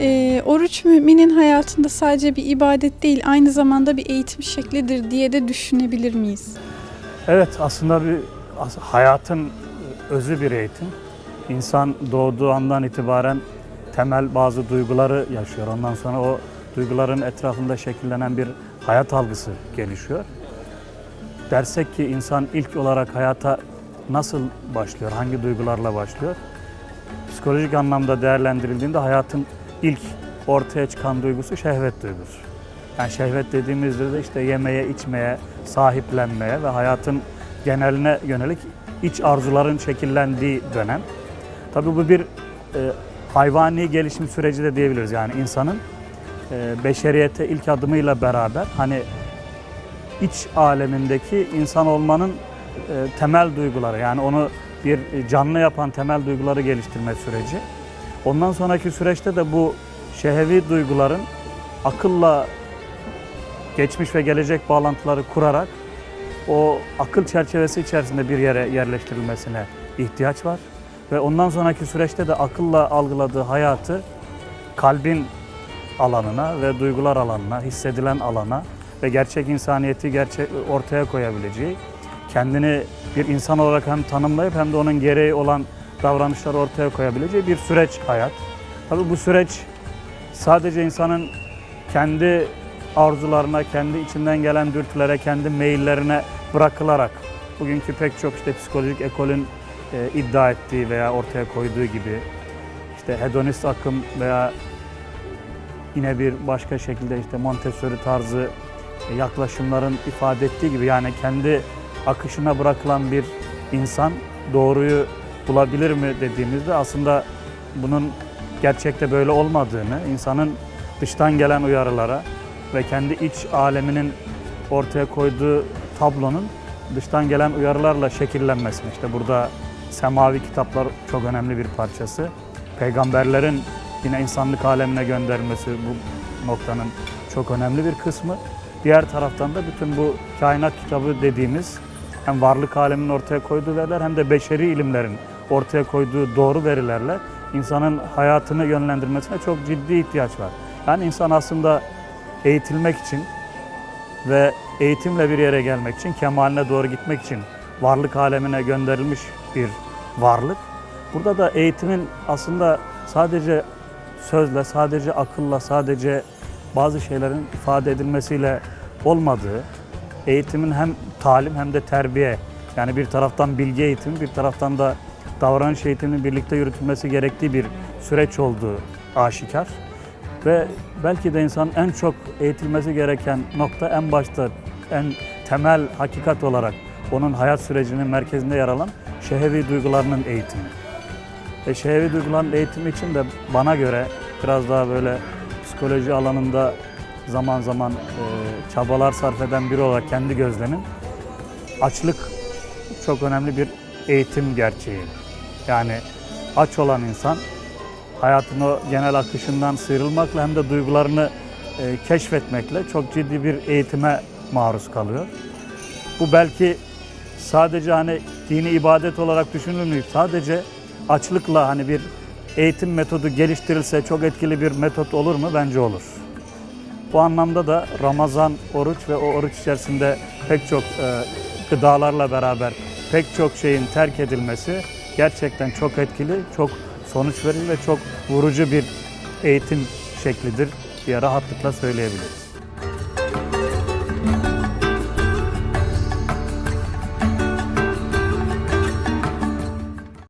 E, oruç müminin hayatında sadece bir ibadet değil, aynı zamanda bir eğitim şeklidir diye de düşünebilir miyiz? Evet aslında bir hayatın özü bir eğitim. İnsan doğduğu andan itibaren temel bazı duyguları yaşıyor. Ondan sonra o duyguların etrafında şekillenen bir hayat algısı gelişiyor. Dersek ki insan ilk olarak hayata nasıl başlıyor, hangi duygularla başlıyor? Psikolojik anlamda değerlendirildiğinde hayatın ilk ortaya çıkan duygusu şehvet duygusu. Yani şehvet dediğimizde de işte yemeye, içmeye, sahiplenmeye ve hayatın geneline yönelik iç arzuların şekillendiği dönem. Tabii bu bir e, hayvani gelişim süreci de diyebiliriz. Yani insanın e, beşeriyete ilk adımıyla beraber hani iç alemindeki insan olmanın e, temel duyguları yani onu bir canlı yapan temel duyguları geliştirme süreci. Ondan sonraki süreçte de bu şehevi duyguların akılla geçmiş ve gelecek bağlantıları kurarak o akıl çerçevesi içerisinde bir yere yerleştirilmesine ihtiyaç var. Ve ondan sonraki süreçte de akılla algıladığı hayatı kalbin alanına ve duygular alanına, hissedilen alana ve gerçek insaniyeti gerçek ortaya koyabileceği, kendini bir insan olarak hem tanımlayıp hem de onun gereği olan davranışları ortaya koyabileceği bir süreç hayat. Tabii bu süreç sadece insanın kendi arzularına, kendi içinden gelen dürtülere, kendi meyillerine bırakılarak bugünkü pek çok işte psikolojik ekolün e, iddia ettiği veya ortaya koyduğu gibi işte hedonist akım veya yine bir başka şekilde işte Montessori tarzı e, yaklaşımların ifade ettiği gibi yani kendi akışına bırakılan bir insan doğruyu bulabilir mi dediğimizde aslında bunun gerçekte böyle olmadığını, insanın dıştan gelen uyarılara ve kendi iç aleminin ortaya koyduğu tablonun dıştan gelen uyarılarla şekillenmesini. İşte burada semavi kitaplar çok önemli bir parçası. Peygamberlerin yine insanlık alemine gönderilmesi bu noktanın çok önemli bir kısmı. Diğer taraftan da bütün bu kainat kitabı dediğimiz hem varlık aleminin ortaya koyduğu veriler hem de beşeri ilimlerin ortaya koyduğu doğru verilerle insanın hayatını yönlendirmesine çok ciddi ihtiyaç var. Yani insan aslında eğitilmek için ve eğitimle bir yere gelmek için, kemaline doğru gitmek için varlık alemine gönderilmiş bir varlık. Burada da eğitimin aslında sadece sözle, sadece akılla, sadece bazı şeylerin ifade edilmesiyle olmadığı, eğitimin hem talim hem de terbiye, yani bir taraftan bilgi eğitimi, bir taraftan da davranış eğitiminin birlikte yürütülmesi gerektiği bir süreç olduğu aşikar. Ve belki de insan en çok eğitilmesi gereken nokta en başta, en temel hakikat olarak onun hayat sürecinin merkezinde yer alan şehevi duygularının eğitimi. Ve şehevi duyguların eğitimi için de bana göre biraz daha böyle psikoloji alanında zaman zaman e, çabalar sarf eden biri olarak kendi gözlemim açlık çok önemli bir eğitim gerçeği. Yani aç olan insan hayatın o genel akışından sıyrılmakla hem de duygularını e, keşfetmekle çok ciddi bir eğitime maruz kalıyor. Bu belki sadece hani dini ibadet olarak düşünülmeyip sadece açlıkla hani bir eğitim metodu geliştirilse çok etkili bir metot olur mu? Bence olur. Bu anlamda da Ramazan, oruç ve o oruç içerisinde pek çok e, gıdalarla beraber pek çok şeyin terk edilmesi gerçekten çok etkili, çok sonuç verici ve çok vurucu bir eğitim şeklidir diye rahatlıkla söyleyebiliriz.